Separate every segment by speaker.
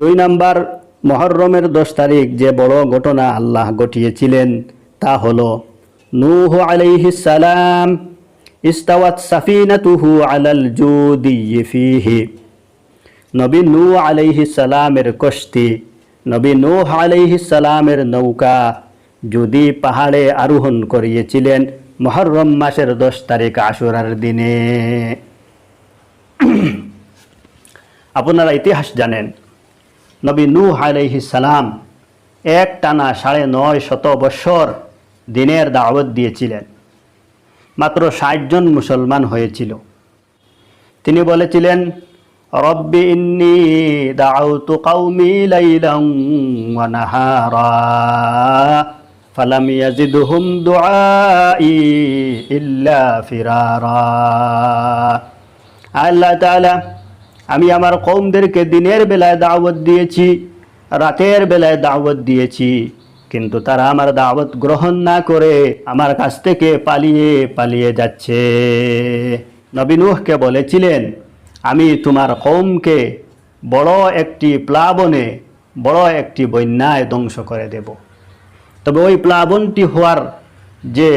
Speaker 1: দুই নাম্বার, মহরমের দশ তারিখ যে বড় ঘটনা আল্লাহ ঘটিয়েছিলেন তা হল, নূহ আলাইহিস সালাম ইস্তাওয়াত সাফিনাতুহু আলাল জুদি ফিহি। নবী নূ আলাইহিস সালামের কষ্টি, নবী নূহ আলাইহিস সালামের নৌকা যদি পাহাড়ে আরোহণ করিয়েছিলেন মহরম মাসের দশ তারিখ আশুরার দিনে। আপনারা ইতিহাস জানেন নবী আলাইহিস সালাম এক টানা সাড়ে নয় শত বৎসর দিনের দাওয়াত দিয়েছিলেন। মাত্র ষাটজন মুসলমান হয়েছিল। তিনি বলেছিলেন, রব্বি ইন্নি দাউতু কওমি লাইলাম ওয়া নাহারা দুআই ইল্লা ফিরারা। আল্লাহ তাআলা আমি আমার কৌমদেরকে দিনের বেলায় দাওয়াত দিয়েছি, রাতের বেলায় দাওয়াত দিয়েছি। কিন্তু তারা আমার দাওয়াত গ্রহণ না করে আমার কাছ থেকে পালিয়ে পালিয়ে যাচ্ছে। নবীনুহকে বলেছিলেন, আমি তোমার কৌমকে বড় একটি প্লাবনে, বড় একটি বন্যায় ধ্বংস করে দেব। তবে ওই প্লাবনটি হওয়ার যে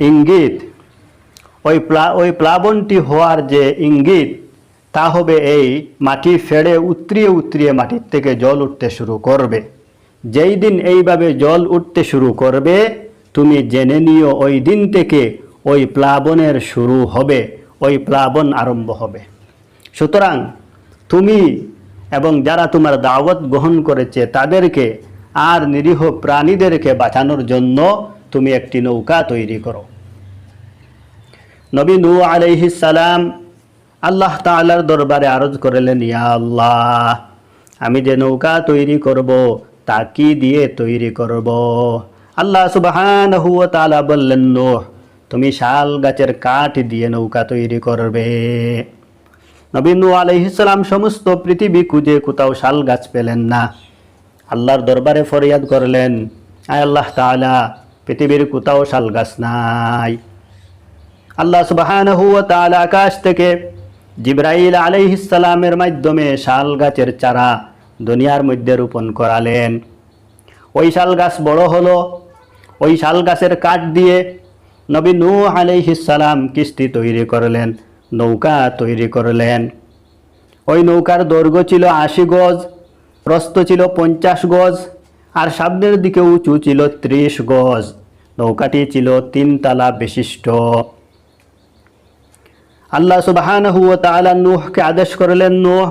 Speaker 1: ইঙ্গিত, ওই প্লা, ওই প্লাবনটি হওয়ার যে ইঙ্গিত তা হবে এই, মাটি ফেড়ে উতরিয়ে উতরিয়ে মাটির থেকে জল উঠতে শুরু করবে। যেই দিন এইভাবে জল উঠতে শুরু করবে, তুমি জেনে নিও ওই দিন থেকে ওই প্লাবনের শুরু হবে, ওই প্লাবন আরম্ভ হবে। সুতরাং তুমি এবং যারা তোমার দাওয়াত গ্রহণ করেছে তাদেরকে আর নিরীহ প্রাণীদেরকে বাঁচানোর জন্য তুমি একটি নৌকা তৈরি করো। নবী নূ আলাইহিস সালাম আল্লাহ তাআলার দরবারে আরজ করলেন, ইয়া আল্লাহ, আমি যে নৌকা তৈরি করব, তা কি দিয়ে তৈরি করব? আল্লাহ সুবহানাহু ওয়া তাআলা বললেন, নূহ, তুমি শাল গাছের কাঠ দিয়ে নৌকা তৈরি করবে। নবীন আলাইহিস সমস্ত পৃথিবী খুঁজে কোথাও শাল গাছ পেলেন না। আল্লাহর দরবারে ফরিয়াদ করলেন, আয় আল্লাহ তাআলা, পৃথিবীর কোথাও শাল গাছ নাই। আল্লাহ সুবহানাহু ওয়া তাআলা আকাশ থেকে জিব্রাইল আলাইহিস সালামের মাধ্যমে শাল গাছের চারা দুনিয়ার মধ্যে রোপণ করালেন। ওই শাল গাছ বড় হলো, ওই শাল গাছের কাঠ দিয়ে নবী নূহ আলাইহিস সালাম কিস্তি তৈরি করলেন, নৌকা তৈরি করলেন। ওই নৌকার দৈর্ঘ্য ছিল আশি গজ, প্রস্থ ছিল পঞ্চাশ গজ, আর সামনের দিকে উঁচু ছিল ত্রিশ গজ। নৌকাটি ছিল তিনতলা বিশিষ্ট। আল্লাহ সুবাহান ওয়া তাআলা নূহকে আদেশ করলেন, নূহ,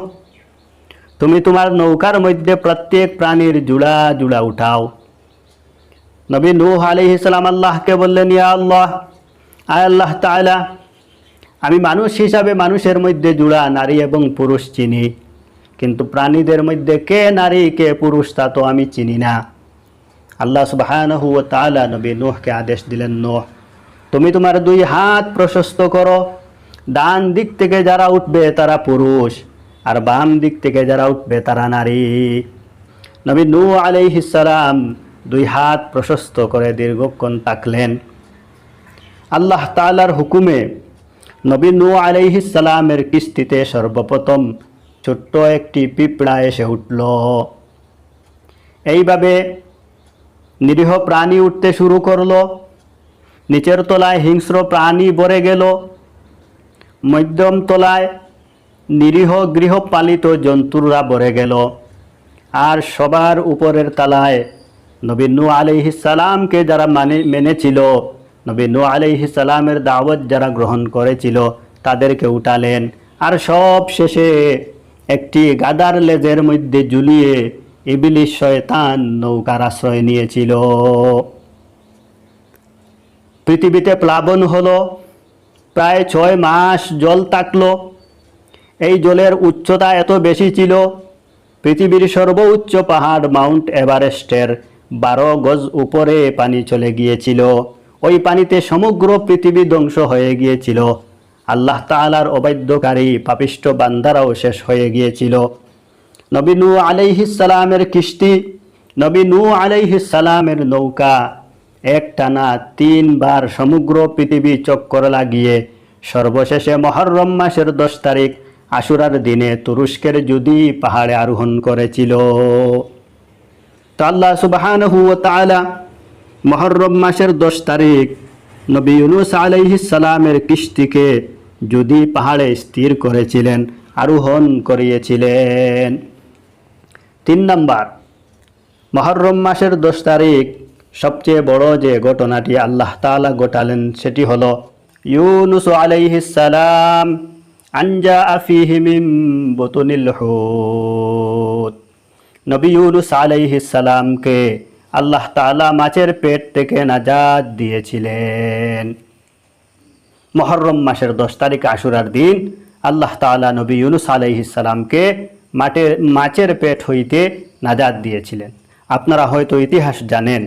Speaker 1: তুমি তোমার নৌকার মধ্যে প্রত্যেক প্রাণীর জুড়া জুড়া উঠাও। নবী নূহ আলাইহিস সালাম আল্লাহকে বললেন, ইয়া আল্লাহ, আয় আল্লাহ তাআলা, আমি মানুষ হিসাবে মানুষের মধ্যে জুড়া নারী এবং পুরুষ চিনি, কিন্তু প্রাণীদের মধ্যে কে নারী, কে পুরুষ তা তো আমি চিনি না। আল্লাহ সুবহানাহু তাআলা নবী নূহকে আদেশ দিলেন, নূহ, তুমি তোমার দুই হাত প্রশস্ত করো ডান দিক থেকে যারা উঠবে, তারা পুরুষ, আর বাম দিক থেকে যারা উঠবে, তারা নারী। নবী নু আলাইহিস সালাম দুই হাত প্রশস্ত করে দীর্ঘক্ষণ তাকলেন। আল্লাহ তাআলার হুকুমে নবী নূ আলাইহিস সালামের কিস্তিতে সর্বপ্রথম ছোট্ট একটি পিঁপড়া এসে উঠল। এইভাবে নিরীহ প্রাণী উঠতে শুরু করল। নিচের তলায় হিংস্র প্রাণী ভরে গেল। মধ্যম তলায় নিরীহ গৃহপালিত জন্তুরা ভরে গেল। আর সবার উপরের তালায় নবী নু সালামকে যারা মানে মেনেছিল, নবী নু সালামের দাওয়াত যারা গ্রহণ করেছিল, তাদেরকে উঠালেন। আর সব শেষে একটি গাদার লেজের মধ্যে ঝুলিয়ে ইবিলিশ শয়তান নৌকার আশ্রয় নিয়েছিল। পৃথিবীতে প্লাবন হলো প্রায় ছয় মাস জল থাকল এই জলের উচ্চতা এত বেশি ছিল, পৃথিবীর সর্বোচ্চ পাহাড় মাউন্ট এভারেস্টের বারো গজ উপরে পানি চলে গিয়েছিল। ওই পানিতে সমগ্র পৃথিবী ধ্বংস হয়ে গিয়েছিল। আল্লাহ তাআলার অবাধ্যকারী পাপিষ্ট বান্দারাও শেষ হয়ে গিয়েছিল। নবী নূ আলাইহিস সালামের কিস্তি, নবী নূ আলাইহিস সালামের নৌকা এক টানা তিনবার সমগ্র পৃথিবী চক্কর লাগিয়ে সর্বশেষে মহরম মাসের দশ তারিখ আশুরার দিনে তুরস্কের যদি পাহাড়ে আরোহণ করেছিল। তো আল্লাহ সুবাহানহু ও তাআলা মহরম মাসের দশ তারিখ নবী ইউনুস সালামের কিস্তিকে যদি পাহাড়ে স্থির করেছিলেন, আরোহণ করিয়েছিলেন। তিন নাম্বার, মহরম মাসের দশ তারিখ সবচেয়ে বড় যে ঘটনাটি আল্লাহ তাআলা ঘটালেন, সেটি হল ইউনুস আলাইহিস সালাম, আনজা আফিহি মিন বতুনিল নবী ইউনুস আলাইহিস সালামকে আল্লাহ তালা মাছের পেট থেকে নাজাদ দিয়েছিলেন। মহরম মাসের দশ তারিখ আশুরার দিন আল্লাহ তাআলা নবী ইউনুস আলাইহিস সালামকে মাঠের, মাছের পেট হইতে নাজাদ দিয়েছিলেন। আপনারা হয়তো ইতিহাস জানেন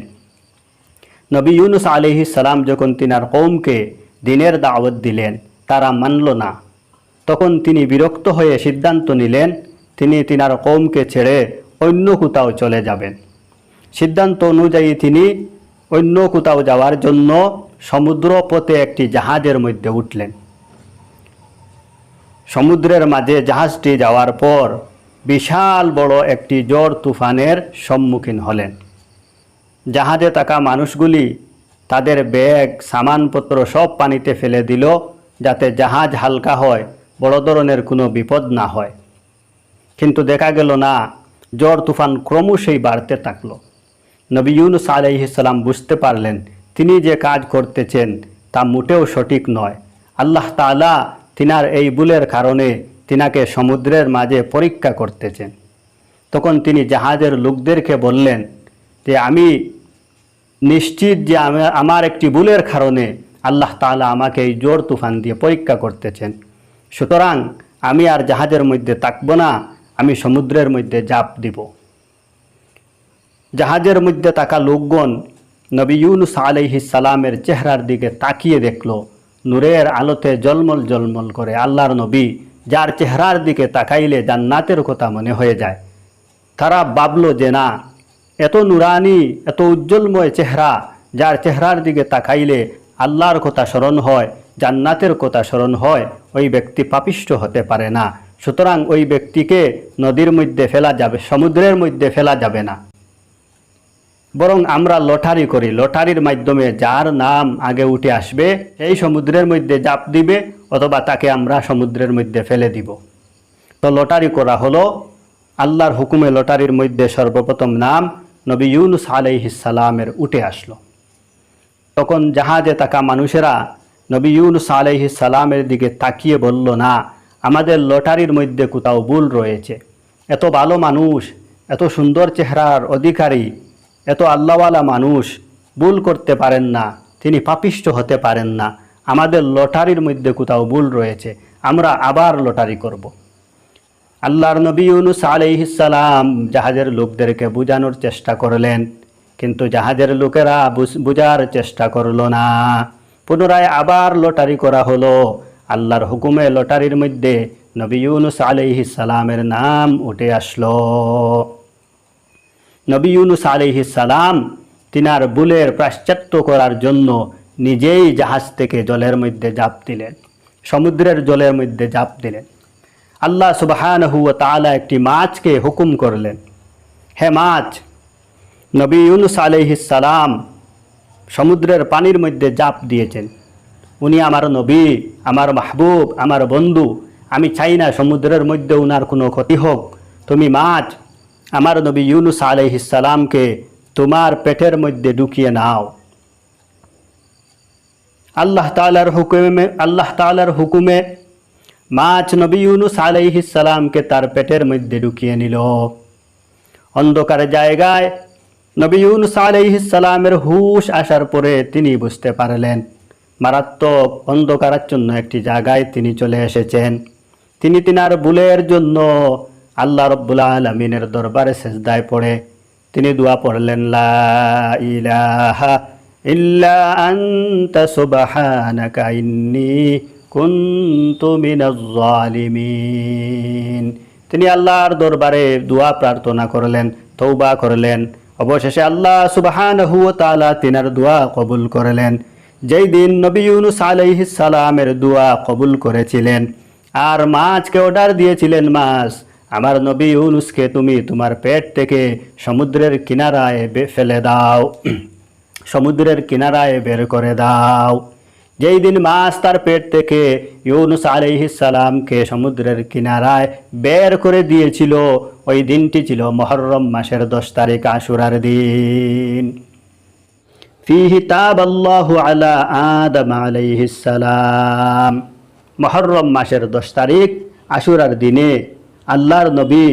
Speaker 1: নবী ইউনুস আলাইহিস সালাম যখন তিনার কৌমকে দিনের দাওয়াত দিলেন, তারা মানল না। তখন তিনি বিরক্ত হয়ে সিদ্ধান্ত নিলেন, তিনি তিনার কৌমকে ছেড়ে অন্য কোথাও চলে যাবেন। সিদ্ধান্ত অনুযায়ী তিনি অন্য কোথাও যাওয়ার জন্য সমুদ্র পথে একটি জাহাজের মধ্যে উঠলেন। সমুদ্রের মাঝে জাহাজটি যাওয়ার পর বিশাল বড় একটি জ্বর তুফানের সম্মুখীন হলেন। জাহাজে থাকা মানুষগুলি তাদের ব্যাগ, সামানপত্র সব পানিতে ফেলে দিল যাতে জাহাজ হালকা হয়, বড় ধরনের কোনো বিপদ না হয়। কিন্তু দেখা গেল না, জ্বর তুফান ক্রমশই বাড়তে থাকল। নবী ইউনুস আলাইহিসাল্লাম বুঝতে পারলেন, তিনি যে কাজ করতেছেন তা মোটেও সঠিক নয়। আল্লাহ তাআলা তিনার এই ভুলের কারণে তিনাকে সমুদ্রের মাঝে পরীক্ষা করতেছেন। তখন তিনি জাহাজের লোকদেরকে বললেন যে, আমি নিশ্চিত যে আমার একটি ভুলের কারণে আল্লাহ তাআলা আমাকে এই জোর তুফান দিয়ে পরীক্ষা করতেছেন। সুতরাং আমি আর জাহাজের মধ্যে থাকব না, আমি সমুদ্রের মধ্যে জাপ দিব। জাহাজের মধ্যে থাকা লোকগণ নবী ইউনুস আলাইহিস সালামের চেহারার দিকে তাকিয়ে দেখল, নূরের আলোতে জলমল জলমল করে আল্লাহর নবী যার চেহারার দিকে তাকাইলে জান্নাতের কথা মনে হয়ে যায়। তারা ভাবল যে না এত নুরানি, এত উজ্জ্বলময় চেহারা, যার চেহারার দিকে তাকাইলে আল্লাহর কথা স্মরণ হয়, জান্নাতের কথা স্মরণ হয়, ওই ব্যক্তি পাপিষ্ট হতে পারে না। সুতরাং ওই ব্যক্তিকে নদীর মধ্যে ফেলা যাবে, সমুদ্রের মধ্যে ফেলা যাবে না। বরং আমরা লটারি করি। লটারির মাধ্যমে যার নাম আগে উঠে আসবে, সেই সমুদ্রের মধ্যে জাপ দিবে, অথবা তাকে আমরা সমুদ্রের মধ্যে ফেলে দিব। তো লটারি করা হলো আল্লাহর হুকুমে লটারির মধ্যে সর্বপ্রথম নাম নবী ইউনুস আলাইহিস সালামের উঠে আসলো। তখন জাহাজে থাকা মানুষেরা নবী ইউনুস আলাইহিস সালামের দিকে তাকিয়ে বলল, না, আমাদের লটারির মধ্যে কোথাও ভুল রয়েছে। এত ভালো মানুষ, এত সুন্দর চেহারার অধিকারী, এত আল্লাহওয়ালা মানুষ, ভুল করতে পারেন না, তিনি পাপিষ্ট হতে পারেন না। আমাদের লটারির মধ্যে কোথাও ভুল রয়েছে, আমরা আবার লটারি করব। আল্লাহর নবী ইউনুস আলাইহিসালাম জাহাজের লোকদেরকে বোঝানোর চেষ্টা করলেন, কিন্তু জাহাজের লোকেরা বুঝ- বোঝার চেষ্টা করল না। পুনরায় আবার লটারি করা হলো। আল্লাহর হুকুমে লটারির মধ্যে নবী ইউনুস আলাইহিসালামের নাম উঠে আসলো। নবী ইউনুস আলাইহিসালাম তিনার বুলের প্রাশ্চাত্য করার জন্য নিজেই জাহাজ থেকে জলের মধ্যে জাপ দিলেন, সমুদ্রের জলের মধ্যে জাপ দিলেন। আল্লাহ সুবাহানহু ও তাআলা একটি মাছকে হুকুম করলেন। হে মাছ, নবী ইউনুস সালাম সমুদ্রের পানির মধ্যে জাপ দিয়েছেন। উনি আমার নবী, আমার মাহবুব, আমার বন্ধু, আমি চাই না সমুদ্রের মধ্যে উনার কোনো ক্ষতি হোক। তুমি মাছ, আমার নবী ইউনুস সালামকে তোমার পেটের মধ্যে ঢুকিয়ে নাও। আল্লাহ তাআলার হুকুমে, আল্লাহ তাআলার হুকুমে মাছ নবী ইউনুস আলাইহিস সালামকে তার পেটের মধ্যে ঢুকিয়ে নিল। অন্ধকার জায়গায় নবী ইউনুস আলাইহিস সালামের হুশ আসার পরে তিনি বুঝতে পারলেন, মারাত্মক অন্ধকারাচ্ছন্ন একটি জায়গায় তিনি চলে এসেছেন। তিনি তিনার ভুলের জন্য আল্লাহ রব্বুল আলমিনের দরবারে সেজদায় পড়ে। তিনি দোয়া পড়লেন, লা ইলাহা ইল্লা আনতা জালিমিন। তিনি আল্লাহর দরবারে দোয়া প্রার্থনা করলেন তৌবা করলেন। অবশেষে আল্লাহ সুবহানাহু ওয়া তাআলা তিনার দোয়া কবুল করলেন। যেই দিন নবী ইউনুস সালামের দোয়া কবুল করেছিলেন, আর মাছকে অর্ডার দিয়েছিলেন মাছ, আমার নবী ইউনুসকে তুমি তোমার পেট থেকে সমুদ্রের কিনারায় ফেলে দাও। সমুদ্রের কিনারায় বের করে দাও। যেই দিন মাছ তার পেট থেকে ইউনুস আলাইহিসালামকে সমুদ্রের কিনারায় বের করে দিয়েছিল, ওই দিনটি ছিল মহরম মাসের দশ তারিখ আশুরার দিন। ফিহি তাব আল্লাহু আলা আদম আলাইহিসালাম মহরম মাসের দশ তারিখ আশুরার দিনে আল্লাহর নবী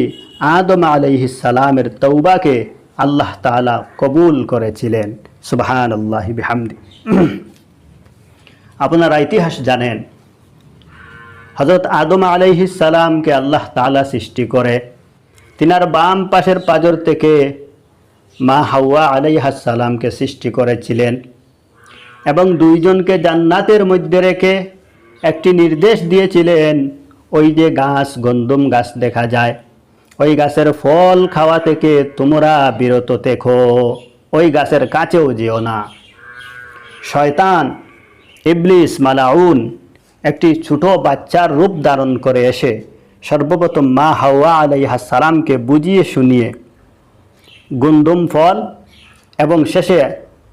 Speaker 1: আদম আলাইহিসালামের তৌবাকে আল্লাহ তাআলা কবুল করেছিলেন। সুবহান আল্লাহ বিহামদি। আপনারা ইতিহাস জানেন। হজরত আদম আলাইহিস সালামকে আল্লাহ তাআলা সৃষ্টি করে। তিনার বাম পাশের পাজর থেকে মা হাওয়া আলাইহাস সালামকে সৃষ্টি করেছিলেন এবং দুইজনকে জান্নাতের মধ্যে রেখে একটি নির্দেশ দিয়েছিলেন, ওই যে গাছ, গন্দম গাছ দেখা যায়। ওই গাছের ফল খাওয়া থেকে তোমরা বিরত দেখো ওই গাছের কাছেও যেও না। শয়তান ইবলিস মালাউন একটি ছোট বাচ্চার রূপ ধারণ করে এসে সর্বপ্রথম মা হাওয়া আলাইহা সালামকে বুঝিয়ে শুনিয়ে গুন্দুম ফল এবং শেষে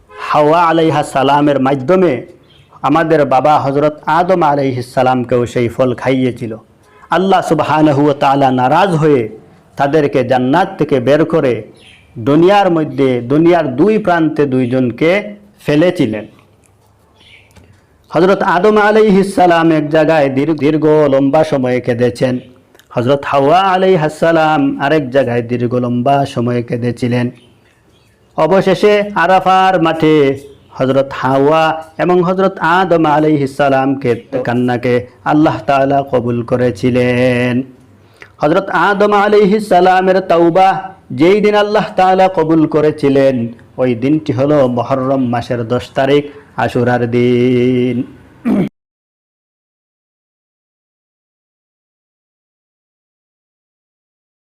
Speaker 1: হাওয়া আলাইহা সালামের মাধ্যমে আমাদের বাবা হজরত আদম আলাইহিসালামকেও সেই ফল খাইয়েছিল। আল্লাহ সুবহানাহু ওয়া তাআলা নারাজ হয়ে তাদেরকে জান্নাত থেকে বের করে দুনিয়ার মধ্যে, দুনিয়ার দুই প্রান্তে দুইজনকে ফেলেছিলেন। হজরত আদম আলাইহিসালাম এক জায়গায় দীর্ঘ দীর্ঘ লম্বা সময়ে কেঁদেছেন। হজরত হাওয়া আলাইহাসালাম আরেক জায়গায় দীর্ঘ লম্বা সময়ে কেঁদেছিলেন। অবশেষে আরাফার মাঠে হজরত হাওয়া এবং হজরত আদম আলাইহিসালামকে কান্নাকে আল্লাহ তাআলা কবুল করেছিলেন। হজরত আদম আলাইহিসালামের তৌবা যেই দিন আল্লাহ তাআলা কবুল করেছিলেন, ওই দিনটি হলো মহরম মাসের দশ তারিখ। আশুরার দিন।